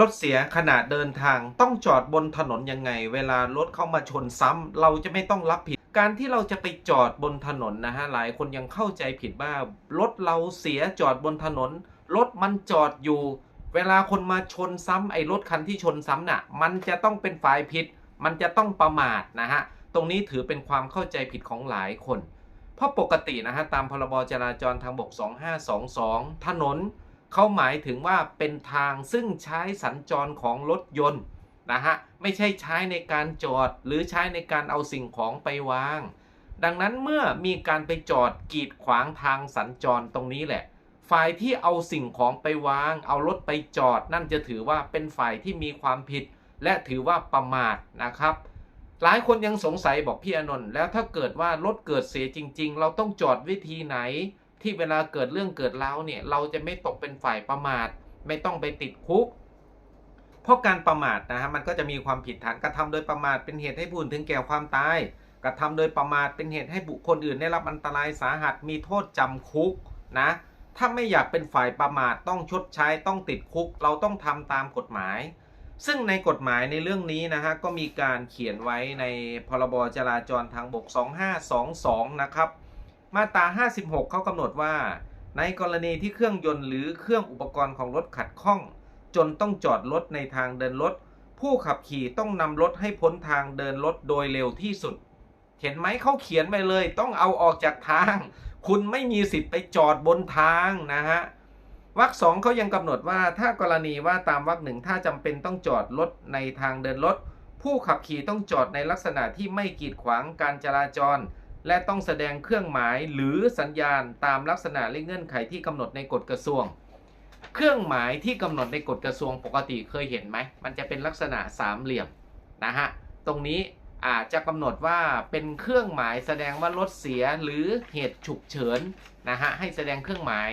รถเสียขณะเดินทางต้องจอดบนถนนยังไง เวลารถเข้ามาชนซ้ำ เราจะไม่ต้องรับผิด การที่เราจะไปจอดบนถนนนะฮะหลายคนยังเข้าใจผิดว่ารถเราเสียจอดบนถนน รถมันจอดอยู่ เวลาคนมาชนซ้ำไอ้รถคันที่ชนซ้ำน่ะมันจะต้องเป็นฝ่ายผิด มันจะต้องประมาทนะฮะตรงนี้ถือเป็นความเข้าใจผิดของหลายคน เพราะปกตินะฮะตามพรบจราจรทางบก 2522 ถนน เขาหมายถึงว่าเป็นทางซึ่งใช้สัญจรของรถยนต์นะฮะไม่ใช่ใช้ในการจอดหรือใช้ในการเอาสิ่งของไปวาง ดังนั้นเมื่อมีการไปจอดกีดขวางทางสัญจรตรงนี้แหละ ฝ่ายที่เอาสิ่งของไปวาง เอารถไปจอด นั่นจะถือว่าเป็นฝ่ายที่มีความผิด และถือว่าประมาทนะครับ หลายคนยังสงสัยบอกพี่อนนท์แล้วถ้าเกิดว่ารถเกิดเสียจริง ๆ เราต้องจอดวิธีไหน ที่เวลาเกิดเรื่องเกิดราเนี่ยเราจะไม่ตกเป็นฝ่ายประมาท ไม่ต้องไปติดคุก เพราะการประมาทนะฮะมันก็จะมีความผิดฐานกระทำโดยประมาทเป็นเหตุให้ผู้อื่นถึงแก่ความตาย กระทำโดยประมาทเป็นเหตุให้บุคคลอื่นได้รับอันตรายสาหัสมีโทษจำคุกนะถ้าไม่อยากเป็นฝ่ายประมาทต้องชดใช้ต้องติดคุก เราต้องทำตามกฎหมาย ซึ่งในกฎหมายในเรื่องนี้นะฮะก็มีการเขียนไว้ในพรบจราจรทางบก 2522 นะครับ มาตรา 56 เขากำหนดว่า ในกรณีที่เครื่องยนต์หรือเครื่องอุปกรณ์ของรถขัดข้อง จนต้องจอดรถในทางเดินรถ ผู้ขับขี่ต้องนำรถให้พ้นทางเดินรถโดยเร็วที่สุด เห็นไหมเขาเขียนไปเลย ต้องเอาออกจากทาง คุณไม่มีสิทธิ์ไปจอดบนทางนะฮะวรรคสองเขายังกำหนดว่าถ้ากรณีว่าตามวรรคหนึ่งถ้าจำเป็นต้องจอดรถในทางเดินรถ ผู้ขับขี่ต้องจอดในลักษณะที่ไม่กีดขวางการจราจร และต้องแสดงเครื่องหมายหรือสัญญาณตามลักษณะและเงื่อนไขที่กำหนดในกฎกระทรวง เครื่องหมายที่กำหนดในกฎกระทรวงปกติเคยเห็นไหม มันจะเป็นลักษณะสามเหลี่ยมนะฮะ ตรงนี้อาจจะกำหนดว่าเป็นเครื่องหมายแสดงว่ารถเสียหรือเหตุฉุกเฉินนะฮะให้แสดงเครื่องหมาย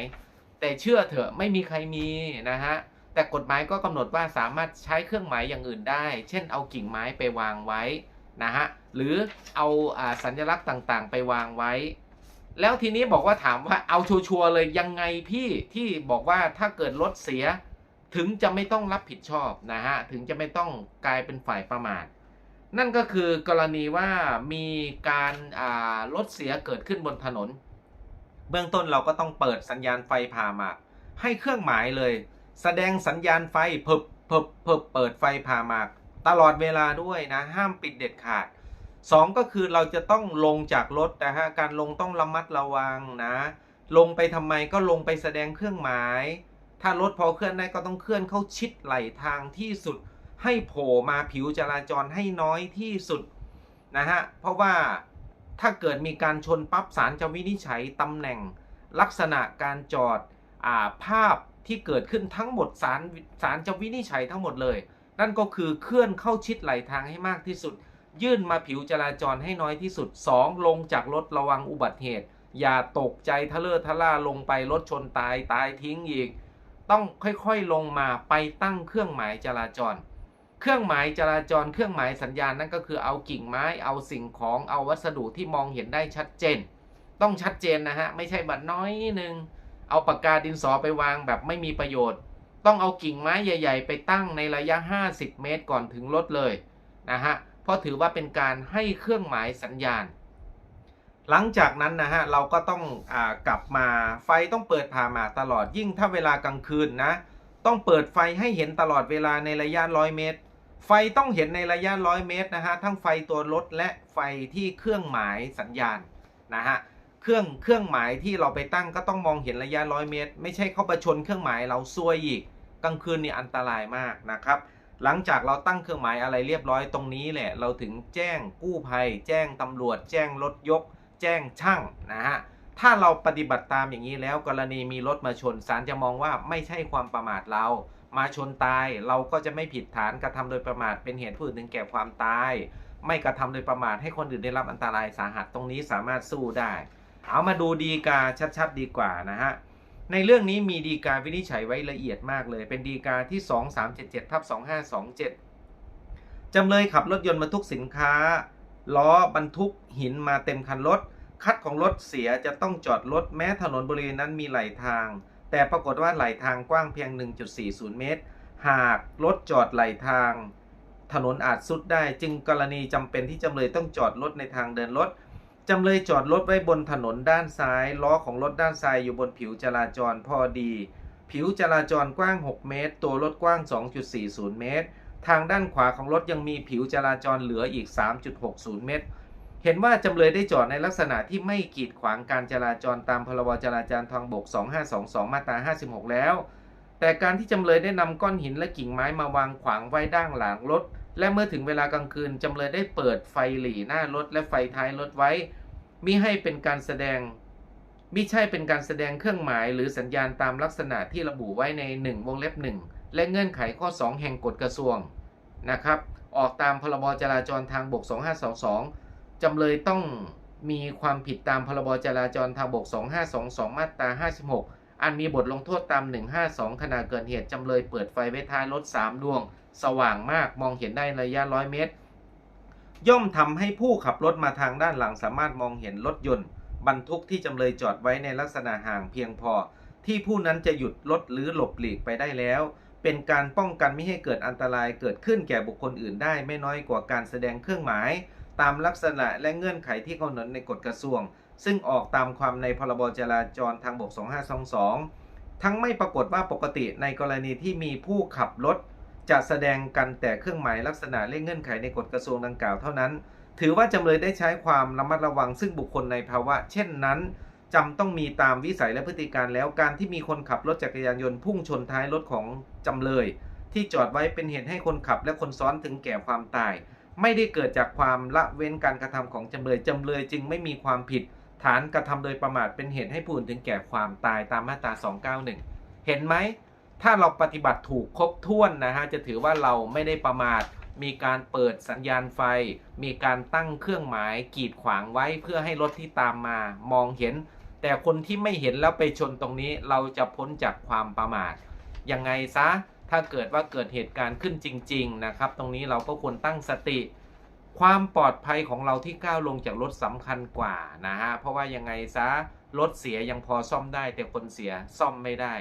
แต่เชื่อเถอะไม่มีใครมีนะฮะแต่กฎหมายก็กำหนดว่าสามารถใช้เครื่องหมายอย่างอื่นได้ เช่นเอากิ่งไม้ไปวางไว้ นะฮะหรือเอาอาสัญลักษณ์ต่างๆ ไปวางไว้ แล้วทีนี้บอกว่าถามว่าเอาชัวร์เลยยังไงพี่ที่บอกว่าถ้าเกิดรถเสีย ถึงจะไม่ต้องรับผิดชอบนะฮะถึงจะไม่ต้องกลายเป็นฝ่ายประมาทนั่นก็คือกรณีว่ามีการรถเสียเกิดขึ้นบนถนน เบื้องต้นเราก็ต้องเปิดสัญญาณไฟผ่าหมากให้เครื่องหมายเลย แสดงสัญญาณไฟเพิบเพิบเพิบเปิดไฟผ่าหมาก ตลอดเวลาด้วยนะ ห้ามปิดเด็ดขาดสองก็คือเราจะต้องลงจากรถนะฮะ การลงต้องระมัดระวังนะ ลงไปทำไมก็ลงไปแสดงเครื่องหมาย ถ้ารถพอเคลื่อนได้ก็ต้องเคลื่อนเข้าชิดไหลทางที่สุด ให้โผล่มาผิวจราจรให้น้อยที่สุดนะฮะ เพราะว่าถ้าเกิดมีการชนปั๊บศาลจะวินิจฉัยตำแหน่ง ลักษณะการจอดอาภาพที่เกิดขึ้นทั้งหมดศาลศาลจะวินิจฉัยทั้งหมดเลย นั่นก็คือเคลื่อนเข้าชิดไหลทางให้มากที่สุด ยื่นมาผิวจราจรให้น้อยที่สุด 2. ลงจากรถระวังอุบัติเหตุ อย่าตกใจทะเลอทะล่าลงไปรถชนตายตายทิ้งอีก ต้องค่อยๆลงมาไปตั้งเครื่องหมายจราจร เครื่องหมายจราจร เครื่องหมายสัญญาณนั่นก็คือเอากิ่งไม้เอาสิ่งของเอาวัสดุที่มองเห็นได้ชัดเจน ต้องชัดเจนนะฮะไม่ใช่บัดน้อยหนึ่งเอาปากกาดินสอไปวางแบบไม่มีประโยชน์ ต้องเอากิ่งไม้ใหญ่ ๆ ไปตั้งในระยะ 50 เมตรก่อนถึงรถเลยนะฮะเพราะถือว่าเป็นการให้เครื่องหมายสัญญาณ หลังจากนั้นนะฮะเราก็ต้องอกลับมาไฟต้องเปิดผ่ามาตลอดยิ่งถ้าเวลากลางคืนนะต้องเปิดไฟให้เห็นตลอดเวลาในระยะร้อยเมตร ไฟต้องเห็นในระยะร้อยเมตรนะฮะทั้งไฟตัวรถและไฟที่เครื่องหมายสัญญาณนะฮะเครื่องเครื่องหมายที่เราไปตั้งก็ต้องมองเห็นระยะร้อยเมตร ไม่ใช่เข้าประชนเครื่องหมายเราซวยอีก กลางคืนนี่อันตรายมากนะครับ หลังจากเราตั้งเครื่องหมายอะไรเรียบร้อยตรงนี้แหละ เราถึงแจ้งกู้ภัย แจ้งตำรวจ แจ้งรถยก แจ้งช่างนะฮะถ้าเราปฏิบัติตามอย่างนี้แล้วกรณีมีรถมาชนศาลจะมองว่าไม่ใช่ความประมาทเรา มาชนตายเราก็จะไม่ผิดฐานกระทำโดยประมาทเป็นเหตุผู้อื่นถึงแก่ความตาย ไม่กระทำโดยประมาทให้คนอื่นได้รับอันตรายสาหัสตรงนี้สามารถสู้ได้ เอามาดูดีกาชัดๆดีกว่านะฮะ ในเรื่องนี้มีดีกาวินิจฉัยไว้ละเอียดมากเลย เป็นดีกาที่ 2377ทับ2527 จำเลยขับรถยนต์บรรทุกสินค้า ล้อบรรทุกหินมาเต็มคันรถ คัดของรถเสียจะต้องจอดรถแม้ถนนบริเวณนั้นมีไหลทาง แต่ปรากฏว่าไหลทางกว้างเพียง 1.40 เมตร หากรถจอดไหลทาง ถนนอาจสุดได้ จึงกรณีจำเป็นที่จำเลยต้องจอดรถในทางเดินรถ จำเลยจอดรถไว้บนถนนด้านซ้าย ล้อของรถด้านซ้ายอยู่บนผิวจราจรพอดี ผิวจราจรกว้าง 6 เมตร ตัวรถกว้าง 2.40 เมตร ทางด้านขวาของรถยังมีผิวจราจรเหลืออีก 3.60 เมตร เห็นว่าจำเลยได้จอดในลักษณะที่ไม่กีดขวางการจราจรตามพรบจราจรทางบก 2522 มาตรา 56 แล้ว แต่การที่จำเลยได้นำก้อนหินและกิ่งไม้มาวางขวางไว้ด้านหลังรถ และเมื่อถึงเวลากลางคืนจำเลยได้เปิดไฟหลีหน้ารถและไฟท้ายรถไว้มิให้เป็นการแสดงมิใช่เป็นการแสดงเครื่องหมายหรือสัญญาณตามลักษณะที่ระบุไว้ใน 1 วงเล็บ 1 และเงื่อนไขข้อ 2 แห่งกฎกระทรวงนะครับ ออกตามพรบจราจรทางบก 2522 จำเลยต้องมีความผิดตามพรบจราจรทางบก 2522 มาตรา 56 อันมีบทลงโทษตาม 152 ขณะเกิดเหตุจำเลยเปิดไฟไว้ท้ายรถ 3 ดวง สว่างมากมองเห็นได้ระยะ100เมตร ย่อมทำให้ผู้ขับรถมาทางด้านหลังสามารถมองเห็นรถยนต์ บรรทุกที่จำเลยจอดไว้ในลักษณะห่างเพียงพอ ที่ผู้นั้นจะหยุดรถหรือหลบหลีกไปได้แล้ว เป็นการป้องกันไม่ให้เกิดอันตรายเกิดขึ้นแก่บุคคลอื่นได้ไม่น้อยกว่าการแสดงเครื่องหมาย ตามลักษณะและเงื่อนไขที่กำหนดในกฎกระทรวง ซึ่งออกตามความในพรบจราจรทางบก 2522ทั้งไม่ปรากฏว่าปกติในกรณีที่มีผู้ขับรถ จะแสดงกันแต่เครื่องหมายลักษณะและเงื่อนไขในกฎกระทรวงดังกล่าวเท่านั้น ถือว่าจำเลยได้ใช้ความระมัดระวังซึ่งบุคคลในภาวะ เช่นนั้นจำต้องมีตามวิสัยและพฤติการแล้วการที่มีคนขับรถจักรยานยนต์พุ่งชนท้ายรถของจำเลย ที่จอดไว้เป็นเหตุให้คนขับและคนซ้อนถึงแก่ความตาย ไม่ได้เกิดจากความละเว้นการกระทำของจำเลยจำเลยจึงไม่มีความผิด ฐานกระทำโดยประมาทเป็นเหตุให้ผู้อื่นถึงแก่ความตายตามมาตรา 291 เห็นไหม ถ้าเราปฏิบัติถูกครบถ้วนนะฮะจะถือว่าเราไม่ได้ประมาทมีการเปิดสัญญาณไฟ มีการตั้งเครื่องหมายกีดขวางไว้เพื่อให้รถที่ตามมามองเห็น แต่คนที่ไม่เห็นแล้วไปชนตรงนี้เราจะพ้นจากความประมาทยังไงซะ ถ้าเกิดว่าเกิดเหตุการณ์ขึ้นจริง ๆ นะครับ ตรงนี้เราก็ควรตั้งสติ ความปลอดภัยของเราที่ก้าวลงจากรถสำคัญกว่านะฮะเพราะว่ายังไงซะรถเสียยังพอซ่อมได้ แต่คนเสียซ่อมไม่ได้